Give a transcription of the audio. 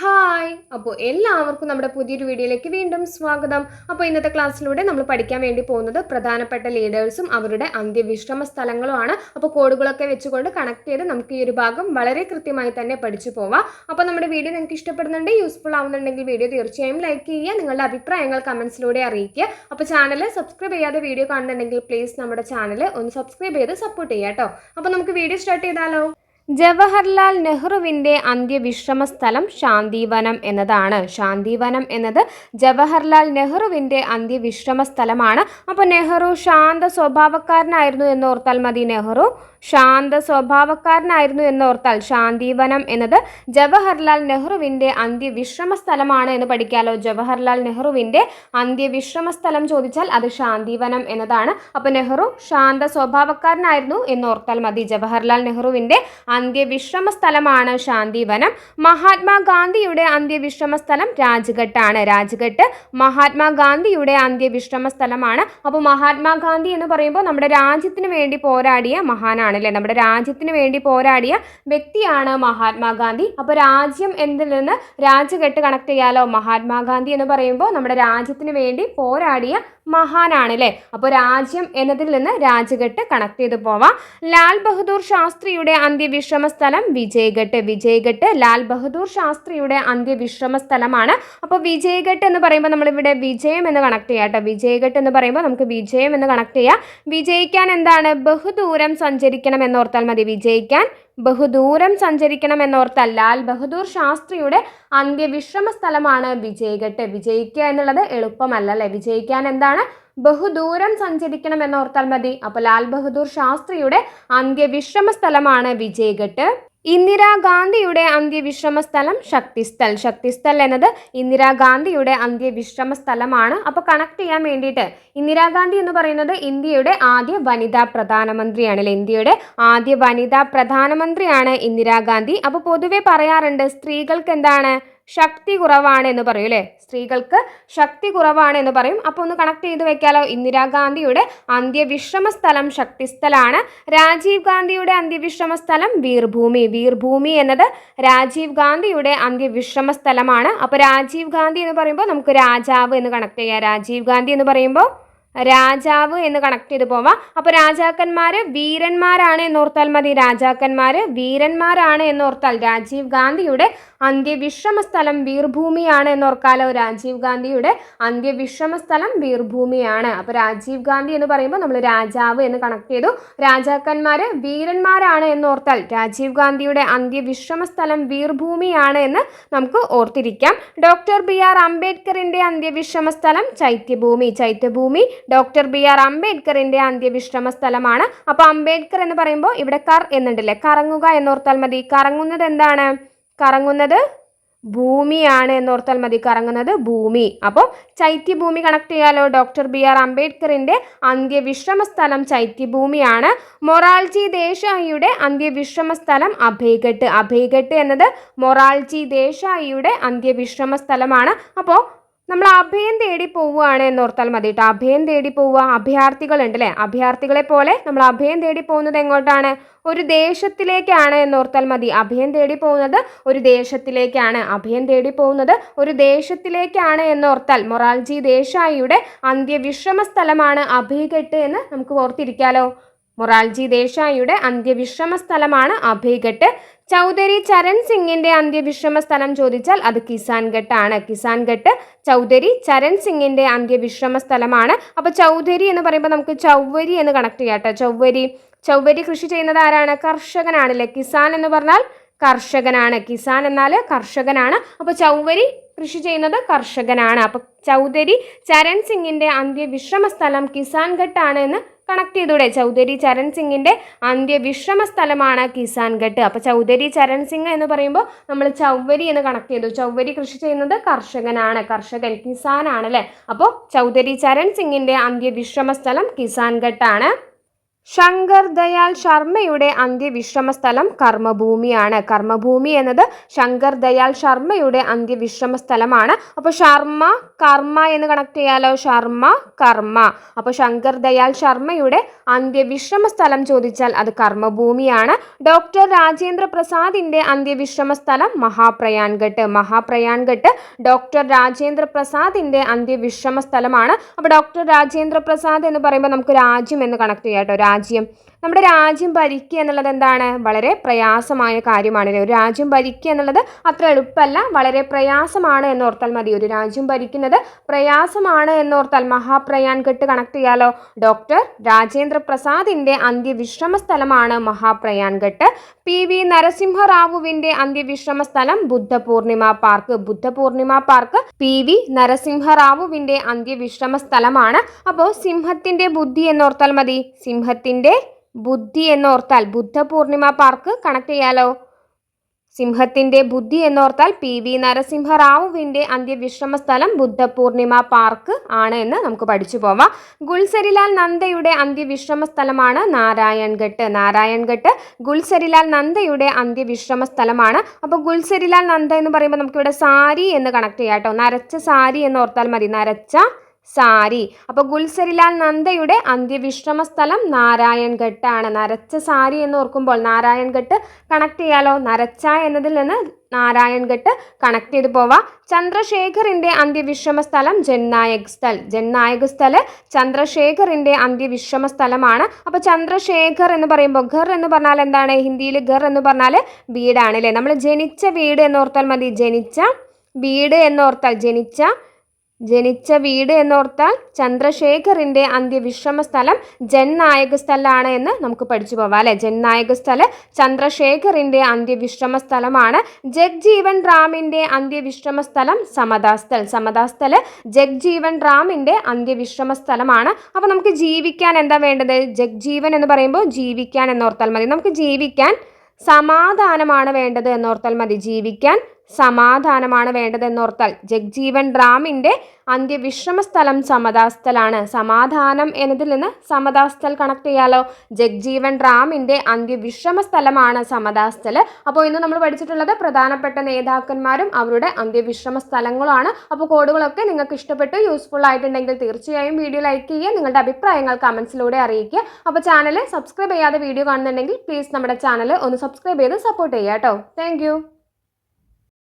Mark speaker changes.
Speaker 1: Hi അപ്പോൾ എല്ലാവർക്കും നമ്മുടെ പുതിയൊരു വീഡിയോയിലേക്ക് വീണ്ടും സ്വാഗതം. അപ്പോൾ ഇന്നത്തെ ക്ലാസ്സിലൂടെ നമ്മൾ പഠിക്കാൻ വേണ്ടി പോകുന്നത് പ്രധാനപ്പെട്ട ലീഡേഴ്സും അവരുടെ അന്ത്യവിശ്രമ സ്ഥലങ്ങളുമാണ്. അപ്പോൾ കോഡുകളൊക്കെ വെച്ചുകൊണ്ട് കണക്ട് ചെയ്ത് നമുക്ക് ഈ ഒരു ഭാഗം വളരെ കൃത്യമായി തന്നെ പഠിച്ചു പോവാം. അപ്പോൾ നമ്മുടെ വീഡിയോ നിങ്ങൾക്ക് ഇഷ്ടപ്പെടുന്നുണ്ട് യൂസ്ഫുൾ ആവുന്നുണ്ടെങ്കിൽ വീഡിയോ തീർച്ചയായും ലൈക്ക് ചെയ്യുക നിങ്ങളുടെ അഭിപ്രായങ്ങൾ കമൻസിലൂടെ അറിയിക്കുക. അപ്പോൾ ചാനൽ സബ്സ്ക്രൈബ് ചെയ്യാതെ വീഡിയോ കാണുന്നുണ്ടെങ്കിൽ പ്ലീസ് നമ്മുടെ ചാനൽ ഒന്ന് സബ്സ്ക്രൈബ് ചെയ്ത് സപ്പോർട്ട് ചെയ്യാം കേട്ടോ അപ്പോൾ നമുക്ക് വീഡിയോ സ്റ്റാർട്ട് ചെയ്താലോ? ജവഹർലാൽ നെഹ്റുവിന്റെ അന്ത്യവിശ്രമ സ്ഥലം ശാന്തിവനം എന്നതാണ്. ശാന്തിവനം എന്നത് ജവഹർലാൽ നെഹ്റുവിന്റെ അന്ത്യവിശ്രമ സ്ഥലമാണ് അപ്പോൾ നെഹ്റു ശാന്ത സ്വഭാവക്കാരനായിരുന്നു എന്ന് ഓർത്താൽ മതി നെഹ്റു. ശാന്ത സ്വഭാവക്കാരനായിരുന്നു എന്നോർത്താൽ ശാന്തിവനം എന്നത് ജവഹർലാൽ നെഹ്റുവിന്റെ അന്ത്യവിശ്രമ സ്ഥലമാണ് എന്ന് പഠിക്കാലോ. ജവഹർലാൽ നെഹ്റുവിന്റെ അന്ത്യവിശ്രമ സ്ഥലം ചോദിച്ചാൽ അത് ശാന്തിവനം എന്നതാണ്. അപ്പോൾ നെഹ്റു ശാന്ത സ്വഭാവക്കാരനായിരുന്നു എന്നോർത്താൽ മതി. ജവഹർലാൽ നെഹ്റുവിന്റെ അന്ത്യവിശ്രമ സ്ഥലമാണ് ശാന്തിവനം. മഹാത്മാഗാന്ധിയുടെ അന്ത്യവിശ്രമ സ്ഥലം രാജ്ഘട്ടാണ്. രാജ്ഘട്ട് മഹാത്മാഗാന്ധിയുടെ അന്ത്യവിശ്രമ സ്ഥലമാണ് അപ്പോൾ മഹാത്മാഗാന്ധി എന്ന് പറയുമ്പോൾ നമ്മുടെ രാജ്യത്തിന് വേണ്ടി പോരാടിയ മഹാനാണ് അല്ലേ നമ്മുടെ രാജ്യത്തിന് വേണ്ടി പോരാടിയ വ്യക്തിയാണ് മഹാത്മാഗാന്ധി. അപ്പോൾ രാജ്യം എന്തിൽ നിന്ന് രാജ്ഘട്ട് കണക്ട് ചെയ്യാലോ? മഹാത്മാഗാന്ധി എന്ന് പറയുമ്പോൾ നമ്മുടെ രാജ്യത്തിന് വേണ്ടി പോരാടിയ മഹാനാണ് അല്ലേ അപ്പോൾ രാജ്യം എന്നതിൽ നിന്ന് രാജ്ഘട്ട് കണക്ട് ചെയ്ത് പോവാം. ലാൽ ബഹദൂർ ശാസ്ത്രിയുടെ അന്ത്യവിശ്രമ സ്ഥലം വിജയ്ഘട്ട്. വിജയ്ഘട്ട് ലാൽ ബഹദൂർ ശാസ്ത്രിയുടെ അന്ത്യവിശ്രമ സ്ഥലമാണ് അപ്പോൾ വിജയ്ഘട്ട് എന്ന് പറയുമ്പോൾ നമ്മളിവിടെ വിജയം എന്ന് കണക്ട് ചെയ്യാം കേട്ടോ. വിജയ്ഘട്ട് എന്ന് പറയുമ്പോൾ നമുക്ക് വിജയം എന്ന് കണക്ട് ചെയ്യാം. വിജയിക്കാൻ എന്താണ്? ബഹുദൂരം സഞ്ചരിക്കണം എന്നോർത്താൽ മതി. വിജയിക്കാൻ ബഹുദൂരം സഞ്ചരിക്കണം എന്നോർത്താൽ ലാൽ ബഹദൂർ ശാസ്ത്രിയുടെ അന്ത്യവിശ്രമ സ്ഥലമാണ് വിജയ്ഘട്ട്. വിജയിക്കുക എന്നുള്ളത് എളുപ്പമല്ല അല്ലേ? വിജയിക്കാൻ എന്താണ്? ബഹുദൂരം സഞ്ചരിക്കണം എന്നോർത്താൽ മതി. അപ്പോൾ ലാൽ ബഹദൂർ ശാസ്ത്രിയുടെ അന്ത്യവിശ്രമ സ്ഥലമാണ് വിജയ്ഘട്ട്. ഇന്ദിരാഗാന്ധിയുടെ അന്ത്യവിശ്രമ സ്ഥലം ശക്തിസ്ഥൽ. ശക്തിസ്ഥൽ എന്നത് ഇന്ദിരാഗാന്ധിയുടെ അന്ത്യവിശ്രമ സ്ഥലമാണ് അപ്പോൾ കണക്ട് ചെയ്യാൻ വേണ്ടിയിട്ട് ഇന്ദിരാഗാന്ധി എന്ന് പറയുന്നത് ഇന്ത്യയുടെ ആദ്യ വനിതാ പ്രധാനമന്ത്രിയാണ് അല്ലെ? ഇന്ത്യയുടെ ആദ്യ വനിതാ പ്രധാനമന്ത്രിയാണ് ഇന്ദിരാഗാന്ധി. അപ്പോൾ പൊതുവെ പറയാറുണ്ട് സ്ത്രീകൾക്ക് എന്താണ്? ശക്തി കുറവാണ് എന്ന് പറയും അല്ലേ? സ്ത്രീകൾക്ക് ശക്തി കുറവാണ് എന്ന് പറയും. അപ്പോൾ ഒന്ന് കണക്ട് ചെയ്ത് വെക്കാലോ. ഇന്ദിരാഗാന്ധിയുടെ അന്ത്യവിശ്രമ സ്ഥലം ശക്തിസ്ഥലാണ്. രാജീവ് ഗാന്ധിയുടെ അന്ത്യവിശ്രമ സ്ഥലം വീർഭൂമി. വീർഭൂമി എന്നത് രാജീവ് ഗാന്ധിയുടെ അന്ത്യവിശ്രമ സ്ഥലമാണ്. അപ്പോൾ രാജീവ് ഗാന്ധി എന്ന് പറയുമ്പോൾ നമുക്ക് രാജാവ് എന്ന് കണക്ട് ചെയ്യാം. രാജീവ് ഗാന്ധി എന്ന് പറയുമ്പോൾ രാജാവ് എന്ന് കണക്ട് ചെയ്ത് പോവാം. അപ്പോൾ രാജാക്കന്മാർ വീരന്മാരാണ് എന്നോർത്താൽ മതി. രാജാക്കന്മാർ വീരന്മാരാണ് എന്നോർത്താൽ രാജീവ് ഗാന്ധിയുടെ അന്ത്യവിശ്രമ സ്ഥലം വീർഭൂമിയാണ് എന്നോർക്കാലോ. രാജീവ് ഗാന്ധിയുടെ അന്ത്യവിശ്രമ സ്ഥലം വീർഭൂമിയാണ്. അപ്പോൾ രാജീവ് ഗാന്ധി എന്ന് പറയുമ്പോൾ നമ്മൾ രാജാവ് എന്ന് കണക്ട് ചെയ്തു. രാജാക്കന്മാർ വീരന്മാരാണ് എന്നോർത്താൽ രാജീവ് ഗാന്ധിയുടെ അന്ത്യവിശ്രമ സ്ഥലം വീർഭൂമിയാണ് എന്ന് നമുക്ക് ഓർത്തിരിക്കാം. ഡോക്ടർ ബി ആർ അംബേദ്കറിന്റെ അന്ത്യവിശ്രമ സ്ഥലം Chaityabhoomi. Chaityabhoomi doctor B R അംബേദ്കറിന്റെ അന്ത്യവിശ്രമ സ്ഥലമാണ്. അപ്പോൾ അംബേദ്കർ എന്ന് പറയുമ്പോൾ ഇവിടെ കർ എന്നുണ്ടല്ലേ? കറങ്ങുക എന്നോർത്താൽ മതി. കറങ്ങുന്നത് എന്താണ്? കറങ്ങുന്നത് ഭൂമിയാണ് എന്നോർത്താൽ മതി. കറങ്ങുന്നത് ഭൂമി. അപ്പോൾ ചൈത്യഭൂമി കണക്ട് ചെയ്യാലോ? ഡോക്ടർ ബി ആർ അംബേദ്കറിന്റെ അന്ത്യവിശ്രമ സ്ഥലം ചൈത്യഭൂമിയാണ് മൊറാൾജി ദേശായിയുടെ അന്ത്യവിശ്രമ സ്ഥലം അഭയഘട്ട്. അഭയഘട്ട് എന്നത് മൊറാൾജി ദേശായിയുടെ അന്ത്യവിശ്രമ സ്ഥലമാണ്. അപ്പോൾ നമ്മൾ അഭയം തേടി പോവുകയാണ് എന്നോർത്താൽ മതി കേട്ടോ അഭയം തേടി പോവുക അഭയാർത്ഥികളുണ്ട് അല്ലേ അഭയാർത്ഥികളെ പോലെ നമ്മൾ അഭയം തേടി പോകുന്നത് എങ്ങോട്ടാണ്? ഒരു ദേശത്തിലേക്കാണ് എന്നോർത്താൽ മതി. അഭയം തേടി പോകുന്നത് ഒരു ദേശത്തിലേക്കാണ്. അഭയം തേടി പോകുന്നത് ഒരു ദേശത്തിലേക്കാണ് എന്നോർത്താൽ മൊറാൽജി ദേശായിയുടെ അന്ത്യവിശ്രമ സ്ഥലമാണ് അഭയഘട്ട് എന്ന് നമുക്ക് ഓർത്തിരിക്കാലോ? മൊറാൽജി ദേശായിയുടെ അന്ത്യവിശ്രമ സ്ഥലമാണ് അഭയ്ഘട്ട്. ചൗധരി ചരൺ സിംഗിന്റെ അന്ത്യവിശ്രമ സ്ഥലം ചോദിച്ചാൽ അത് കിസാൻഘട്ട് ആണ് കിസാൻഘട്ട് ചൗധരി ചരൺ സിംഗിന്റെ അന്ത്യവിശ്രമ സ്ഥലമാണ് അപ്പോൾ ചൗധരി എന്ന് പറയുമ്പോൾ നമുക്ക് ചൗവരി എന്ന് കണക്ട് ചെയ്യാം കേട്ടോ. ചൗവരി ചൗവരി കൃഷി ചെയ്യുന്നത് ആരാണ്? കർഷകനാണല്ലേ? കിസാൻ എന്ന് പറഞ്ഞാൽ കർഷകനാണ്. കിസാൻ എന്നാൽ കർഷകനാണ്. അപ്പോൾ ചൗവരി കൃഷി ചെയ്യുന്നത് കർഷകനാണ്. അപ്പോൾ ചൗധരി ചരൺ സിംഗിന്റെ അന്ത്യവിശ്രമ സ്ഥലം കിസാൻഘട്ട് ആണ് എന്ന് കണക്ട് ചെയ്തൂടെ. ചൗധരി ചരൺ സിംഗിന്റെ അന്ത്യവിശ്രമ സ്ഥലമാണ് കിസാൻഘട്ട് അപ്പോൾ ചൗധരി ചരൺ സിംഗ് എന്ന് പറയുമ്പോൾ നമ്മൾ ചൗവരി എന്ന് കണക്ട് ചെയ്തു. ചൗവരി കൃഷി ചെയ്യുന്നത് കർഷകനാണ്. കർഷകൻ കിസാനാണ് അല്ലേ? അപ്പോൾ ചൗധരി ചരൺ സിംഗിന്റെ അന്ത്യവിശ്രമ സ്ഥലം കിസാൻഘട്ടാണ് ശങ്കർ ദയാൽ ശർമ്മയുടെ അന്ത്യവിശ്രമ സ്ഥലം കർമ്മഭൂമിയാണ്. കർമ്മഭൂമി എന്നത് ശങ്കർ ദയാൽ ശർമ്മയുടെ അന്ത്യവിശ്രമ സ്ഥലമാണ് അപ്പോൾ ശർമ്മ കർമ്മ എന്ന് കണക്ട് ചെയ്യാലോ? ശർമ്മ കർമ്മ. അപ്പോൾ ശങ്കർ ദയാൽ ശർമ്മയുടെ അന്ത്യവിശ്രമ സ്ഥലം ചോദിച്ചാൽ അത് കർമ്മഭൂമിയാണ്. ഡോക്ടർ രാജേന്ദ്ര പ്രസാദിന്റെ അന്ത്യവിശ്രമ സ്ഥലം മഹാപ്രയാൺഘട്ട് മഹാപ്രയാൺഘട്ട് ഡോക്ടർ രാജേന്ദ്ര പ്രസാദിന്റെ അന്ത്യവിശ്രമ സ്ഥലമാണ് അപ്പോൾ ഡോക്ടർ രാജേന്ദ്ര പ്രസാദ് എന്ന് പറയുമ്പോൾ നമുക്ക് രാജ്യം എന്ന് കണക്ട് ചെയ്യാം കേട്ടോ. രാജ്യം നമ്മുടെ രാജ്യം ഭരിക്കുക എന്നുള്ളത് എന്താണ്? വളരെ പ്രയാസമായ കാര്യമാണ് ഒരു രാജ്യം ഭരിക്കുക എന്നുള്ളത് അത്ര എളുപ്പമല്ല. വളരെ പ്രയാസമാണ് എന്നോർത്താൽ മതി. ഒരു രാജ്യം ഭരിക്കുന്നത് പ്രയാസമാണ് എന്നോർത്താൽ മഹാപ്രയാൻ കെട്ട് കണക്ട് ചെയ്യാലോ? ഡോക്ടർ രാജേന്ദ്ര പ്രസാദിന്റെ അന്ത്യവിശ്രമ സ്ഥലമാണ് മഹാപ്രയാൻ ഘട്ട് പി വി നരസിംഹറാവുവിന്റെ അന്ത്യവിശ്രമ സ്ഥലം Buddha Purnima park. Buddha Purnima park P V നരസിംഹറാവുവിന്റെ അന്ത്യവിശ്രമ സ്ഥലമാണ് അപ്പോൾ സിംഹത്തിന്റെ ബുദ്ധി എന്നോർത്താൽ മതി. സിംഹത്തിന്റെ ബുദ്ധി എന്നോർത്താൽ ബുദ്ധ പൂർണിമ പാർക്ക് കണക്ട് ചെയ്യാലോ? സിംഹത്തിന്റെ ബുദ്ധി എന്നോർത്താൽ പി വി നരസിംഹറാവുവിന്റെ അന്ത്യവിശ്രമ സ്ഥലം ബുദ്ധപൂർണിമ പാർക്ക് ആണ് എന്ന് നമുക്ക് പഠിച്ചു പോവാം. ഗുൽസരിലാൽ നന്ദയുടെ അന്ത്യവിശ്രമ സ്ഥലമാണ് നാരായൺഘട്ട്. നാരായൺഘട്ട് ഗുൽസരിലാൽ നന്ദയുടെ അന്ത്യവിശ്രമ സ്ഥലമാണ് അപ്പോൾ ഗുൽസരിലാൽ നന്ദ എന്ന് പറയുമ്പോൾ നമുക്കിവിടെ സാരി എന്ന് കണക്ട് ചെയ്യാം കേട്ടോ. നരച്ച സാരി എന്നോർത്താൽ മതി. നരച്ച സാരി. അപ്പോൾ ഗുൽസരിലാൽ നന്ദയുടെ അന്ത്യവിശ്രമ സ്ഥലം ആണ് നരച്ച സാരി എന്ന് ഓർക്കുമ്പോൾ നാരായൺഘട്ട് കണക്ട് ചെയ്യാലോ? നരച്ച എന്നതിൽ നിന്ന് നാരായൺഘട്ട് കണക്ട് ചെയ്തു പോവാം. ചന്ദ്രശേഖറിന്റെ അന്ത്യവിശ്രമ സ്ഥലം ജൻനായക് സ്ഥൽ. ജൻനായക് സ്ഥൽ ചന്ദ്രശേഖറിന്റെ അന്ത്യവിശ്രമ സ്ഥലമാണ് അപ്പോൾ ചന്ദ്രശേഖർ എന്ന് പറയുമ്പോൾ ഘർ എന്ന് പറഞ്ഞാൽ എന്താണ്? ഹിന്ദിയിൽ ഘർ എന്ന് പറഞ്ഞാൽ വീടാണ് അല്ലേ? നമ്മൾ ജനിച്ച വീട് എന്നോർത്താൽ മതി. ജനിച്ച വീട് എന്നോർത്താൽ ജനിച്ച ജനിച്ച വീട് എന്നോർത്താൽ ചന്ദ്രശേഖറിന്റെ അന്ത്യവിശ്രമ സ്ഥലം ജൻനായക സ്ഥലാണ് എന്ന് നമുക്ക് പഠിച്ചു പോവാം അല്ലെ? ജൻനായക സ്ഥല ചന്ദ്രശേഖറിന്റെ അന്ത്യവിശ്രമ സ്ഥലമാണ് ജഗ്ജീവൻ റാമിന്റെ അന്ത്യവിശ്രമ സ്ഥലം സമതാസ്ഥൽ സമതാസ്ഥൽ ജഗ്ജീവൻ റാമിന്റെ അന്ത്യവിശ്രമ സ്ഥലമാണ് അപ്പോൾ നമുക്ക് ജീവിക്കാൻ എന്താ വേണ്ടത്? ജഗ്ജീവൻ എന്ന് പറയുമ്പോൾ ജീവിക്കാൻ എന്നോർത്താൽ മതി. നമുക്ക് ജീവിക്കാൻ സമാധാനമാണ് വേണ്ടത് എന്നോർത്താൽ മതി. ജീവിക്കാൻ സമാധാനമാണ് വേണ്ടതെന്നോർത്താൽ ജഗ്ജീവൻ റാമിന്റെ അന്ത്യവിശ്രമ സ്ഥലം സമതാസ്ഥലാണ്. സമാധാനം എന്നതിൽ നിന്ന് സമതാസ്ഥൽ കണക്ട് ചെയ്യാലോ? ജഗ്ജീവൻ റാമിന്റെ അന്ത്യവിശ്രമ സ്ഥലമാണ് സമതാസ്ഥൽ അപ്പോൾ ഇന്ന് നമ്മൾ പഠിച്ചിട്ടുള്ളത് പ്രധാനപ്പെട്ട നേതാക്കന്മാരും അവരുടെ അന്ത്യവിശ്രമ സ്ഥലങ്ങളുമാണ് അപ്പോൾ കോഡുകളൊക്കെ നിങ്ങൾക്ക് ഇഷ്ടപ്പെട്ടു യൂസ്ഫുൾ ആയിട്ടുണ്ടെങ്കിൽ തീർച്ചയായും വീഡിയോ ലൈക്ക് ചെയ്യുക നിങ്ങളുടെ അഭിപ്രായങ്ങൾ കമൻസിലൂടെ അറിയിക്കുക. അപ്പോൾ ചാനൽ സബ്സ്ക്രൈബ് ചെയ്യാതെ വീഡിയോ കാണുന്നുണ്ടെങ്കിൽ പ്ലീസ് നമ്മുടെ ചാനൽ ഒന്ന് സബ്സ്ക്രൈബ് ചെയ്ത് സപ്പോർട്ട് ചെയ്യാം കേട്ടോ. താങ്ക്